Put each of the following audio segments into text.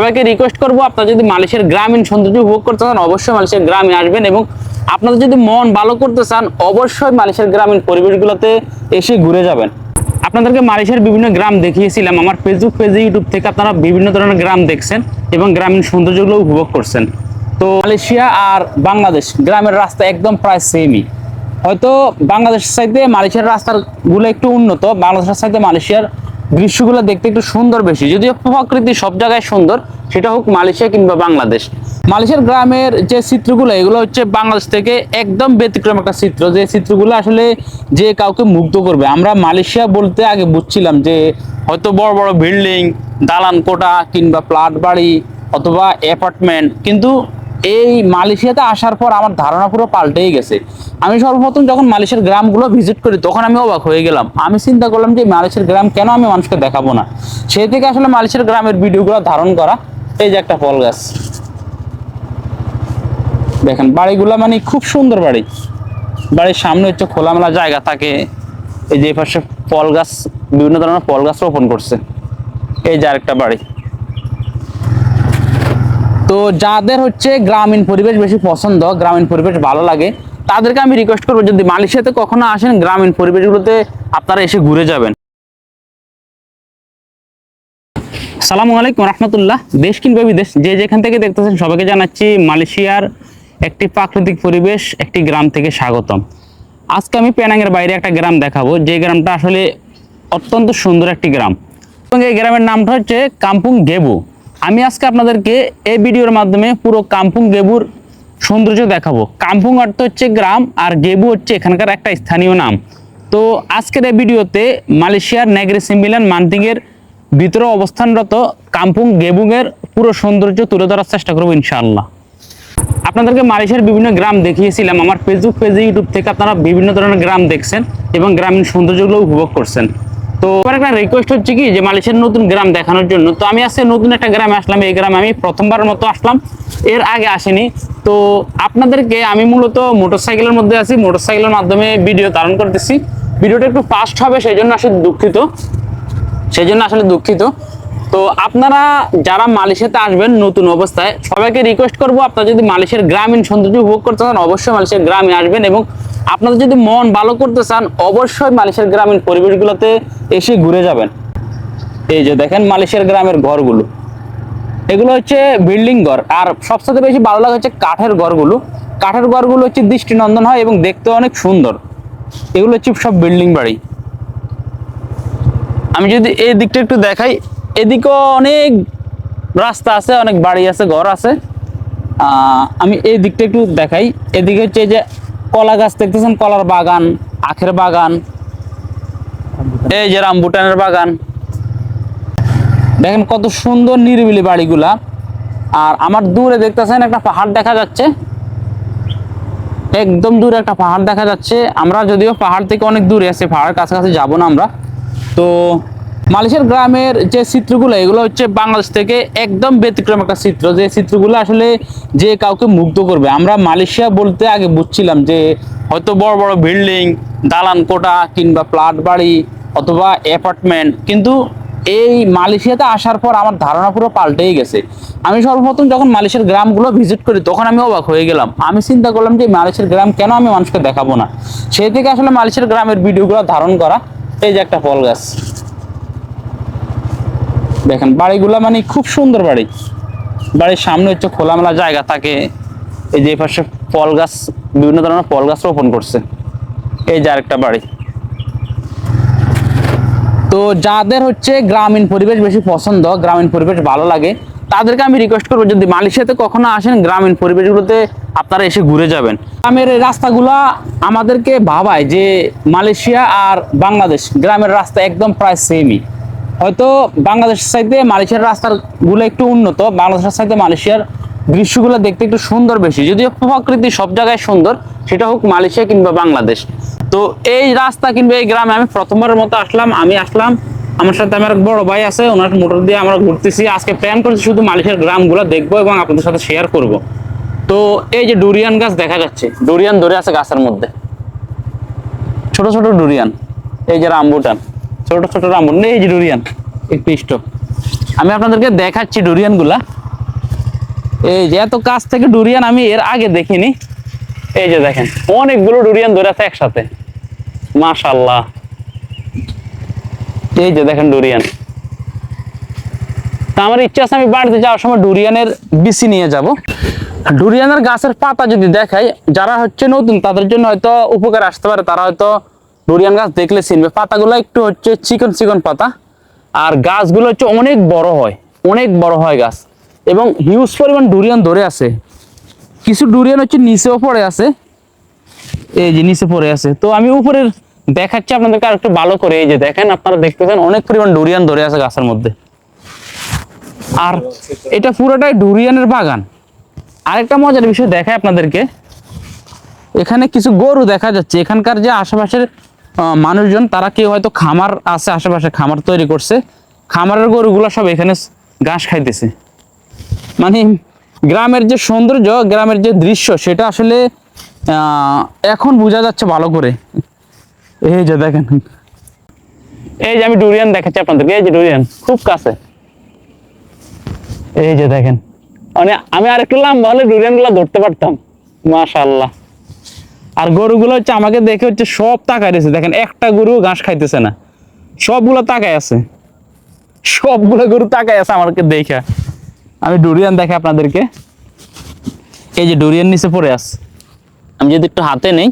সবাইকে রিকোয়েস্ট করব, আপনারা যদি মালয়েশিয়ার গ্রামীণ সৌন্দর্য উপভোগ করতে চান, অবশ্যই মালয়েশিয়ার গ্রামে আসবেন এবং আপনাদের যদি মন ভালো করতে চান, অবশ্যই মালয়েশিয়ার গ্রামীণ পরিবেশগুলোতে এসে ঘুরে যাবেন। আপনাদেরকে মালয়েশিয়ার বিভিন্ন গ্রাম দেখিয়েছিলাম, আমার ফেসবুক পেজে ইউটিউব থেকে আপনারা বিভিন্ন ধরনের গ্রাম দেখছেন এবং গ্রামীণ সৌন্দর্যগুলো উপভোগ করছেন। তো মালয়েশিয়া আর বাংলাদেশ গ্রামের রাস্তা একদম প্রায় সেমই হয়তো বাংলাদেশের চাইতে মালয়েশিয়ার রাস্তাগুলো একটু উন্নত, বাংলাদেশের চাইতে মালয়েশিয়ার দৃশ্যগুলো দেখতে একটু সুন্দর বেশি। যদিও প্রকৃতি সব জায়গায় সুন্দর, সেটা হোক মালয়েশিয়া কিংবা বাংলাদেশ। মালয়েশিয়ার গ্রামের যে চিত্রগুলো, এগুলো হচ্ছে বাংলাদেশ থেকে একদম ব্যতিক্রম একটা চিত্র। যে চিত্রগুলো আসলে যে কাউকে মুগ্ধ করবে। আমরা মালয়েশিয়া বলতে আগে বুঝছিলাম যে হয়তো বড় বড় বিল্ডিং দালান কোটা কিংবা ফ্ল্যাট বাড়ি অথবা অ্যাপার্টমেন্ট। কিন্তু এই মালয়েশিয়াতে আসার পর আমার ধারণা পুরো পাল্টেই গেছে। আমি সর্বপ্রথম যখন মালয়েশিয়ার গ্রামগুলো ভিজিট করি, তখন আমি অবাক হয়ে গেলাম। আমি চিন্তা করলাম যে মালয়েশিয়ার গ্রাম কেন আমি মানুষকে দেখাবো না? সেই থেকে আসলে মালয়েশিয়ার গ্রামের ভিডিওগুলো ধারণ করা এই যে একটা ফল গাছ। দেখেন, বাড়িগুলো মানে খুব সুন্দর বাড়ি। বাড়ির সামনে হচ্ছে খোলামেলা জায়গা থাকে। এই যে পাশে ফল গাছ, বিভিন্ন ধরনের ফল গাছ রোপণ করছে। এই যে আরেকটা বাড়ি। তো যাদের হচ্ছে গ্রামীণ পরিবেশ বেশি পছন্দ, গ্রামীণ পরিবেশ ভালো লাগে, তাদেরকে আমি রিকোয়েস্ট করব যদি মালয়েশিয়াতে কখনো আসেন, গ্রামীণ পরিবেশগুলোতে আপনারা এসে ঘুরে যাবেন। সালামু আলাইকুম, রহমতুল্লাহ। দেশ কিংবা বিদেশ, যে যেখান থেকে দেখতেছেন সবাইকে জানাচ্ছি মালয়েশিয়ার একটি প্রাকৃতিক পরিবেশ, একটি গ্রাম থেকে স্বাগতম। আজকে আমি পেনাংয়ের বাইরে একটা গ্রাম দেখাবো, যে গ্রামটা আসলে অত্যন্ত সুন্দর একটি গ্রাম। এবং এই গ্রামের নামটা হচ্ছে কাম্পুং গেবু। আমি আজকে আপনাদেরকে এই ভিডিওর মাধ্যমে পুরো কাম্পুং গেবুর সৌন্দর্য দেখাবো। কাম্পুং অর্থ হচ্ছে গ্রাম আর গেবু হচ্ছে এখানকার একটা স্থানীয় নাম। তো আজকের এই ভিডিওতে মালয়েশিয়ার নেগরি সিমিলান মান্তিংয়ের ভিতরে অবস্থানরত কাম্পুং গেবুংয়ের পুরো সৌন্দর্য তুলে ধরার চেষ্টা করব ইনশাআল্লাহ। আপনাদেরকে মালয়েশিয়ার বিভিন্ন গ্রাম দেখিয়েছিলাম। আমার ফেসবুক পেজে ইউটিউব থেকে আপনারা বিভিন্ন ধরনের গ্রাম দেখছেন এবং গ্রামীণ সৌন্দর্যগুলো উপভোগ করছেন। তো একটা রিকোয়েস্ট হচ্ছে কি যে মালয়েশিয়ার নতুন গ্রাম দেখানোর জন্য। তো আমি আজকে নতুন একটা গ্রামে আসলাম, এই গ্রামে আমি প্রথমবারের মতো আসলাম। এর আগে আসিনি। তো আপনাদেরকে আমি মূলত মোটরসাইকেলের মধ্যে আছি, মোটরসাইকেলের মাধ্যমে ভিডিও ধারণ করতেছি। ভিডিওটা একটু ফাস্ট হবে সেই জন্য আসলে দুঃখিত। সেই জন্য আসলে দুঃখিত। তো আপনারা যারা মালয়েশিয়াতে আসবেন নতুন অবস্থায়, সবাইকে রিকোয়েস্ট করব, আপনারা যদি মালয়েশিয়ার গ্রামীণ সৌন্দর্য উপভোগ করতে চান, অবশ্যই মালয়েশিয়ার গ্রামে আসবেন এবং আপনারা যদি মন ভালো করতে চান, অবশ্যই মালয়েশিয়ার গ্রামীণ পরিবেশগুলোতে এসে ঘুরে যাবেন। এই যে দেখেন মালয়েশিয়ার গ্রামের ঘরগুলো। এগুলো হচ্ছে বিল্ডিং ঘর। আর সবচেয়ে বেশি ভালো লাগে হচ্ছে কাঠের ঘরগুলো। কাঠের ঘরগুলো হচ্ছে দৃষ্টিনন্দন হয় এবং দেখতে অনেক সুন্দর। এগুলো হচ্ছে সব বিল্ডিং বাড়ি। আমি যদি এই দিকটা একটু দেখাই এদিকেও অনেক রাস্তা আছে, অনেক বাড়ি আছে, ঘর আছে। আমি এই দিকটা একটু দেখাই। এদিকে হচ্ছে যে কলা গাছ দেখতেছেন? কলার বাগান, আখের বাগান, এই যে রামবুটানের বাগান। দেখেন কত সুন্দর নিরিবিলি বাড়িগুলা। আর আমার দূরে দেখতেছেন একটা পাহাড় দেখা যাচ্ছে। একদম দূরে একটা পাহাড় দেখা যাচ্ছে। আমরা যদিও পাহাড় থেকে অনেক দূরে আছি, পাহাড়ের কাছাকাছি যাব না আমরা। তো মালয়েশিয়ার গ্রামের যে চিত্রগুলো, এগুলো হচ্ছে বাংলাদেশ থেকে একদম ব্যতিক্রম একটা চিত্র। যে চিত্রগুলো আসলে যে কাউকে মুগ্ধ করবে। আমরা মালয়েশিয়া বলতে আগে বুঝছিলাম যে হয়তো বড় বড় বিল্ডিং, দালান কোটা কিংবা ফ্ল্যাট বাড়ি অথবা অ্যাপার্টমেন্ট। কিন্তু এই মালয়েশিয়াতে আসার পর আমার ধারণা পুরো পাল্টেই গেছে। আমি সর্বপ্রথম যখন মালয়েশিয়ার গ্রামগুলো ভিজিট করি, তখন আমি অবাক হয়ে গেলাম। আমি চিন্তা করলাম যে মালয়েশিয়ার গ্রাম কেন আমি মানুষকে দেখাবো না? সেই থেকে আসলে মালয়েশিয়ার গ্রামের ভিডিওগুলো ধারণ করা, এই যে একটা ফল গাছ। দেখেন, বাড়িগুলো মানে খুব সুন্দর বাড়ি। বাড়ির সামনে হচ্ছে খোলামেলা জায়গা থাকে। এই যে পাশে ফল গাছ, বিভিন্ন ধরনের ফল গাছ রোপণ করছে। এই যে আরেকটা বাড়ি। তো যাদের হচ্ছে গ্রামীণ পরিবেশ বেশি পছন্দ, গ্রামীণ পরিবেশ ভালো লাগে, তাদেরকে আমি রিকোয়েস্ট করব, যদি মালয়েশিয়াতে কখনো আসেন, গ্রামীণ পরিবেশগুলোতে আপনারা এসে ঘুরে যাবেন। গ্রামের রাস্তাগুলা আমাদেরকে ভাবায় যে মালয়েশিয়া আর বাংলাদেশ, গ্রামের রাস্তা একদম প্রায় সেমই হয়তো বাংলাদেশের চাইতে মালয়েশিয়ার রাস্তাগুলো একটু উন্নত, বাংলাদেশের চাইতে মালয়েশিয়ার দৃশ্যগুলো দেখতে একটু সুন্দর বেশি। যদিও প্রকৃতি সব জায়গায় সুন্দর, সেটা হোক মালয়েশিয়া কিংবা বাংলাদেশ। তো এই রাস্তা কিংবা এই গ্রামে আমি প্রথমবারের মতো আসলাম, আমি আসলাম, আমার সাথে আমার এক বড় ভাই আছে, ওনার মোটর দিয়ে আমরা ঘুরতেছি। আজকে প্ল্যান করছি শুধু মালয়েশিয়ার গ্রামগুলো দেখব এবং আপনাদের সাথে শেয়ার করব। তো এই যে ডুরিয়ান গাছ দেখা যাচ্ছে, ডুরিয়ান ধরে আছে গাছের মধ্যে। ছোট ছোট ডুরিয়ান, এই যে রামবুটান। ছোট ছোট রামবুটান এই যে ডুরিয়ান, এই পিষ্ট। আমি আপনাদেরকে দেখাচ্ছি ডুরিয়ানগুলা এই যে এত কাছ থেকে ডুরিয়ান আমি এর আগে দেখিনি। এই যে দেখেন, অনেকগুলো ডুরিয়ান ধরে আছে একসাথে। মাশাল্লাহ এই যে দেখেন ডুরিয়ান। তা আমার ইচ্ছা আছে আমি বাড়িতে যাওয়ার সময় ডুরিয়ানের বিসি নিয়ে যাব। ডুরিয়ানের গাছের পাতা যদি দেখাই, যারা হচ্ছে নতুন, তাদের জন্য হয়তো উপকার আসতে পারে। তারা হয়তো ডুরিয়ান গাছ দেখলে চিনবে। পাতাগুলো একটু হচ্ছে চিকন চিকন পাতা। আর গাছগুলো হচ্ছে অনেক বড় হয়, অনেক বড় হয় গাছ। এবং হিউজ পরিমাণ ডুরিয়ান ধরে আছে। কিছু ডুরিয়ান হচ্ছে নিচেও পড়ে আছে। এই যে নিচে পড়ে আছে। তো আমি উপরের দেখাচ্ছি আপনাদেরকে আর একটু ভালো করে। এই যে দেখেন, আপনারা দেখতেছেন অনেক পরিমাণ ডুরিয়ান ধরে আছে গাছের মধ্যে। আর এটা পুরোটাই ডুরিয়ানের বাগান। আরেকটা মজার বিষয় দেখায় আপনাদেরকে। এখানে কিছু গরু দেখা যাচ্ছে। এখানকার যে আশেপাশের মানুষজন, তারা কেউ হয়তো খামার আছে, আশেপাশে খামার তৈরি করছে। খামারের গরুগুলো সব এখানে ঘাস খাইতেছে। মানে গ্রামের যে সৌন্দর্য, গ্রামের যে দৃশ্য, সেটা আসলে এখন বোঝা যাচ্ছে ভালো করে। এই যে দেখেন। এই যে আমি ডুরিয়ান দেখাচ্ছি আপনাদেরকে, এই যে ডুরিয়ান, খুব কাছে। এই যে দেখেন। মানে আমি আর একটু লাম্বা হলে ডুরিয়ানগুলো ধরতে পারতাম। মাশাল্লাহ গরুগুলো হচ্ছে আমাকে দেখে হচ্ছে সব তাকায় রয়েছে। দেখেন, একটা গরু ঘাস খাইতেছে না। সবগুলো তাকায় আছে। সবগুলো গরু তাকায় আছে আমাকে দেখে। আমি ডুরিয়ান দেখে আপনাদেরকে। এই যে ডুরিয়ান নিচে পড়ে আছে। আমি যদি একটু হাতে নেই,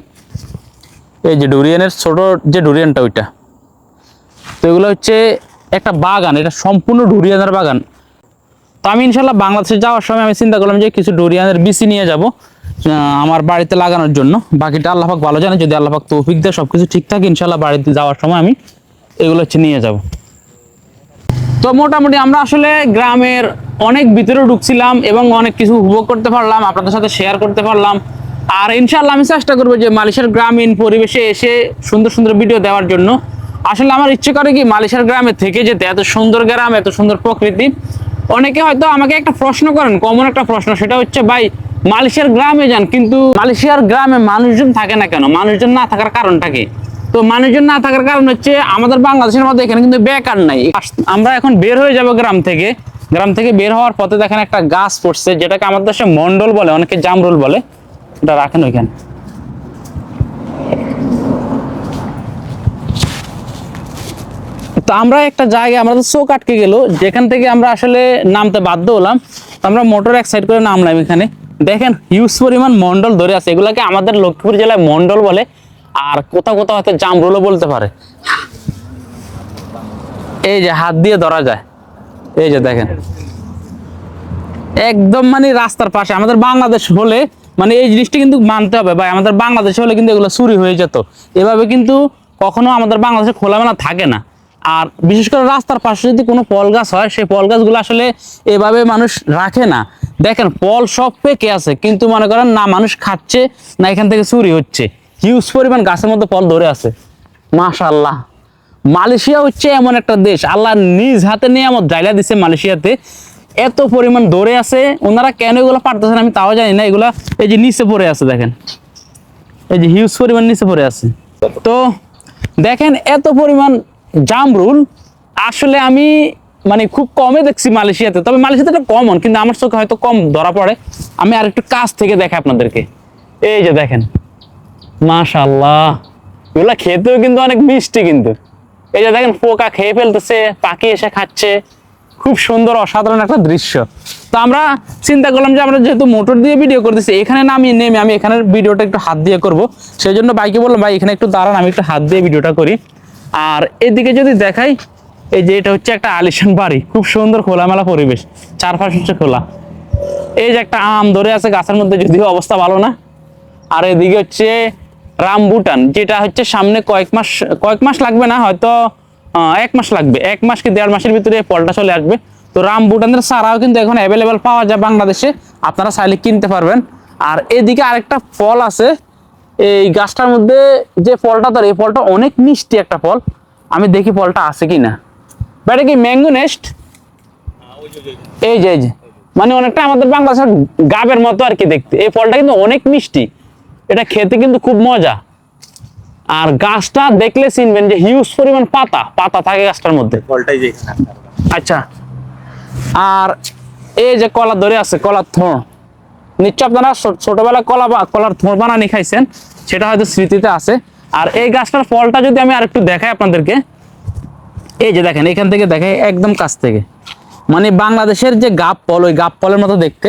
এই যে ডুরিয়ানের ছোট যে ডুরিয়ানটা ওইটা, তো এগুলো হচ্ছে একটা বাগান, এটা সম্পূর্ণ ডুরিয়ানের বাগান। তো আমি ইনশাল্লাহ বাংলাদেশে যাওয়ার সময় আমি চিন্তা করলাম যে কিছু ডুরিয়ানের বিসি নিয়ে যাব। আমার বাড়িতে লাগানোর জন্য। বাকিটা আল্লাহাক ভালো জানে, যদি আল্লাহাক তৌফিক দেয় সব কিছু ঠিক থাকে ইনশাল্লাহ বাড়িতে যাওয়ার সময় আমি এগুলো হচ্ছে নিয়ে যাব। তো মোটামুটি আমরা আসলে গ্রামের অনেক ভিতরে ঢুকছিলাম এবং অনেক কিছু উপভোগ করতে পারলাম, আপনাদের সাথে শেয়ার করতে পারলাম। আর ইনশাল্লাহ আমি চেষ্টা করব যে মালয়েশিয়ার গ্রামীণ পরিবেশে এসে সুন্দর সুন্দর ভিডিও দেওয়ার জন্য। আসলে আমার ইচ্ছে করে কি মালয়েশিয়ার গ্রামে থেকে যেতে, এত সুন্দর গ্রাম, এত সুন্দর প্রকৃতি। অনেকে হয়তো আমাকে একটা প্রশ্ন করেন কমন একটা প্রশ্ন, সেটা হচ্ছে, ভাই মালয়েশিয়ার গ্রামে যান, কিন্তু মালয়েশিয়ার গ্রামে মানুষজন থাকে না কেন? মানুষজন না থাকার কারণটা কি? তো মানুষজন না থাকার কারণ হচ্ছে আমাদের বাংলাদেশের মধ্যে এখানে কিন্তু বেকার নাই। আমরা এখন বের হয়ে যাব গ্রাম থেকে। গ্রাম থেকে বের হওয়ার পথে দেখেন একটা গাছ পড়ছে, যেটাকে আমাদের দেশে মন্ডল বলে, অনেকে জামরুল বলে। এটা রাখেন ওইখানে। তো আমরা একটা জায়গায় আমাদের চোখ আটকে গেল, যেখান থেকে আমরা আসলে নামতে বাধ্য হলাম। তো আমরা মোটর এক সাইড করে নামলাম এখানে। দেখেন হিউজ পরিমাণ মন্ডল ধরে আছে। এগুলাকে আমাদের লক্ষ্মীপুর জেলায় মন্ডল বলে, আর কোথাও কোথাও হয়তো জামরুলও বলতে পারে। এই যে হাত দিয়ে ধরা যায়। এই যে দেখেন। একদম মানে রাস্তার পাশে। আমাদের বাংলাদেশ হলে মানে এই জিনিসটা কিন্তু মানতে হবে ভাই। আমাদের বাংলাদেশে হলে কিন্তু এগুলো চুরি হয়ে যেত। এভাবে কিন্তু কখনো আমাদের বাংলাদেশে খোলামেলা থাকে না। আর বিশেষ করে রাস্তার পাশে যদি কোনো ফল গাছ হয়, সেই ফল গাছগুলো আসলে এভাবে মানুষ রাখে না। দেখেন ফল সব পেকে আছে, কিন্তু মনে করেন না, মানুষ খাচ্ছে, না এখান থেকে চুরি হচ্ছে। হিউজ পরিমাণ গাছের মধ্যে ফল ধরে আছে। মাশাল্লাহ মালয়েশিয়া হচ্ছে এমন একটা দেশ। আল্লাহ নিজ হাতে নিয়ে আমার জায়গা দিছে মালয়েশিয়াতে। এত পরিমাণ দৌড়ে আছে, ওনারা কেন এগুলো পারতেছেন আমি তাও জানি না। এগুলা এই যে নিচে পড়ে আছে, দেখেন। এই যে হিউজ পরিমাণ নিচে পড়ে আছে। তো দেখেন, এত পরিমাণ জামরুল, আসলে আমি মানে খুব কমে দেখছি মালয়েশিয়াতে, তবে মালয়েশিয়াতে কমন কিন্তু আমার চোখে হয়তো কম ধরা পড়ে। আমি আর একটু কাছ থেকে দেখাই আপনাদেরকে। এই যে দেখেন মাশাল্লাহ এগুলা খেতেও কিন্তু অনেক মিষ্টি কিন্তু। এই যে দেখেন, পোকা খেয়ে ফেলতেছে, পাখি এসে খাচ্ছে। খুব সুন্দর, অসাধারণ একটা দৃশ্য। তো আমরা চিন্তা করলাম যে আমরা যেহেতু মোটর দিয়ে ভিডিও করতেছি, এখানে নামিয়ে নেমে আমি এখানের ভিডিওটা একটু হাত দিয়ে করব। সেই জন্য বাইকে বললাম, ভাই, এখানে একটু দাঁড়ান, আমি একটু হাত দিয়ে ভিডিওটা করি। আর এদিকে যদি দেখাই, এই যে এটা হচ্ছে একটা আলিশান বাড়ি। খুব সুন্দর খোলামেলা পরিবেশ, চারপাশ হচ্ছে খোলা। এই যে একটা আম ধরে আছে গাছের মধ্যে, যদিও অবস্থা ভালো না। আর এদিকে হচ্ছে রামবুটান যেটা হচ্ছে সামনে কয়েক মাস কয়েক মাস লাগবে না, হয়তো এক মাস লাগবে। এক মাস কি দেড় মাসের ভিতরে ফলটা চলে আসবে। তো রামবুটানের চারাও কিন্তু এখন অ্যাভেলেবেল পাওয়া যায় বাংলাদেশে, আপনারা চাইলে কিনতে পারবেন। আর এদিকে আরেকটা ফল আছে এই গাছটার মধ্যে যে ফলটা ধরে এই ফলটা অনেক মিষ্টি একটা ফল। আমি দেখি ফলটা আছে কি না বাট কি ম্যাঙ্গো নেস্ট এই যে এই যে। মানে অনেকটা আমাদের বাংলাদেশের গাবের মতো আর কি দেখতে। এই ফলটা কিন্তু অনেক মিষ্টি। এটা খেতে কিন্তু খুব মজা। আর গাছটা দেখলে চিনবেন যে হিউজ পরিমাণ পাতা পাতা থাকে গাছটার মধ্যে। ফলটাই যে আচ্ছা। আর এই যে কলা ধরে আছে কলার থোড় নিশ্চয় আপনারা ছোটবেলায় কলা বা কলার থোড় বানানি খাইছেন, সেটা হয়তো স্মৃতিতে আছে। আর এই গাছটার ফলটা যদি আমি আরেকটু দেখাই আপনাদেরকে, এই যে দেখেন, এখান থেকে দেখে একদম কাছ থেকে। মানে বাংলাদেশের যে গাপ ফল, ওই গাপ ফলের মতো দেখতে,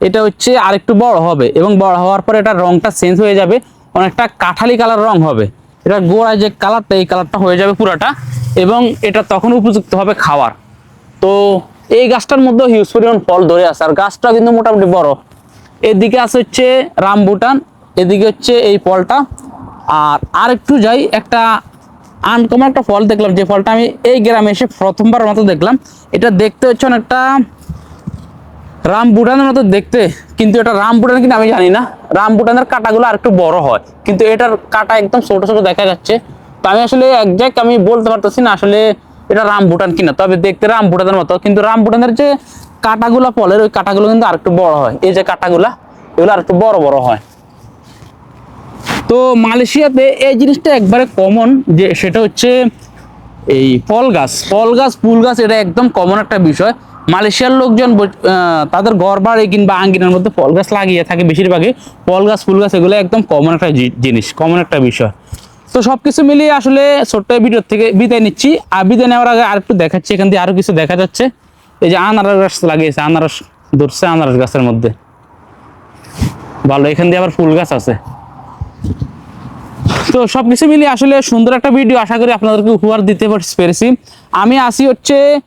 এটা হচ্ছে আরেকটু বড় হবে এবং বড় হওয়ার পরে এটার রংটা চেঞ্জ হয়ে যাবে, অনেকটা কাঠালি কালার রং হবে। এটা গোড়ায় যে কালারটা এই কালারটা হয়ে যাবে পুরাটা এবং এটা তখন উপযুক্ত হবে খাওয়ার। তো এই গাছটার মধ্যে হিউজ পরিমাণ ফল ধরে আছে, আর গাছটা কিন্তু মোটামুটি বড়। এদিকে আছে হচ্ছে রামবুটান, এদিকে হচ্ছে এই ফলটা। আর আরেকটু যাই, একটা আনকমন একটা ফল দেখলাম, যে ফলটা আমি এই গ্রামে এসে প্রথমবার মতো দেখলাম। এটা দেখতে হচ্ছে অনেকটা রামবুটানের মতো দেখতে, কিন্তু এটা রামবুটান কিন্তু আমি জানি না। রামবুটানের কাঁটাগুলো আর একটু বড় হয়, কিন্তু এটার কাঁটা একদম ছোট ছোট দেখা যাচ্ছে। তো আমি আসলে একজ্যাক্ট আমি বলতে পারতেছি না আসলে এটা রামবুটান কিনা, তবে দেখতে রামবুটানের মতো। কিন্তু রামবুটানের যে কাঁটাগুলো ফলের ওই কাঁটাগুলো কিন্তু আর একটু বড় হয়। এই যে কাঁটাগুলা, এগুলো আর একটু বড় বড় হয়। তো মালয়েশিয়াতে এই জিনিসটা একবারে কমন যে সেটা হচ্ছে এই ফল গাছ। ফল গাছ, ফুল গাছ, এটা একদম কমন একটা বিষয়। মালয়েশিয়ার লোকজন তাদের ঘর বাড়ি কিংবা আঙ্গিনার মধ্যে ফল গাছ লাগিয়ে থাকে বেশিরভাগই। ফল গাছ, ফুল গাছ, এগুলো একদম কমন একটা জিনিস কমন একটা বিষয়। তো সব কিছু মিলিয়ে আসলে ছোট্ট ভিডিও থেকে বিদায় নিচ্ছি। আর বিদায় নেওয়ার আগে আরেকটু দেখাচ্ছি, এখান দিয়ে আরও কিছু দেখা যাচ্ছে। এই যে আনারস গাছ লাগিয়েছে, আনারস ধরছে আনারস গাছের মধ্যে। ভালো, এখান দিয়ে আবার ফুল গাছ আছে। তো সব সবকিছু মিলিয়ে আসলে সুন্দর একটা ভিডিও আশা করি আপনাদেরকে উপহার দিতে পার- পেরেছি। আমি আসি হচ্ছে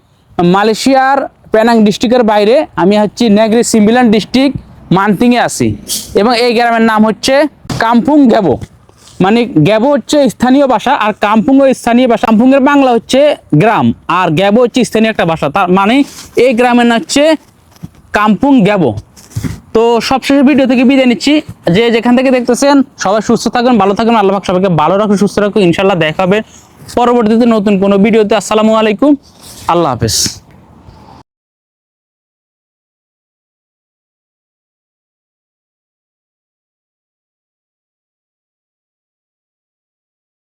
মালয়েশিয়ার পেনাং ডিস্ট্রিক্টের বাইরে। আমি হচ্ছি নেগ্রি সিমিলান ডিস্ট্রিক্ট মানতিংয়ে আসি এবং এই গ্রামের নাম হচ্ছে কামপুং গ্যাবো মানে গ্যাবো হচ্ছে স্থানীয় ভাষা আর কামপুং স্থানীয় ভাষা। কামপুংয়ের বাংলা হচ্ছে গ্রাম আর গ্যাবো হচ্ছে স্থানীয় একটা ভাষা। তার মানে এই গ্রামের নাম হচ্ছে কামপুং গ্যাবো। তো সবশেষে ভিডিও থেকে বিদায় নিচ্ছি। যে যেখান থেকে দেখতেছেন, সবাই সুস্থ থাকুন, ভালো থাকুন, আল্লাহ সবাইকে ভালো রাখুন সুস্থ রাখুন ইনশাল্লাহ দেখা হবে। পরবর্তীতে নতুন কোনো ভিডিওতে। আসসালামু আলাইকুম। আল্লাহ হাফেজ।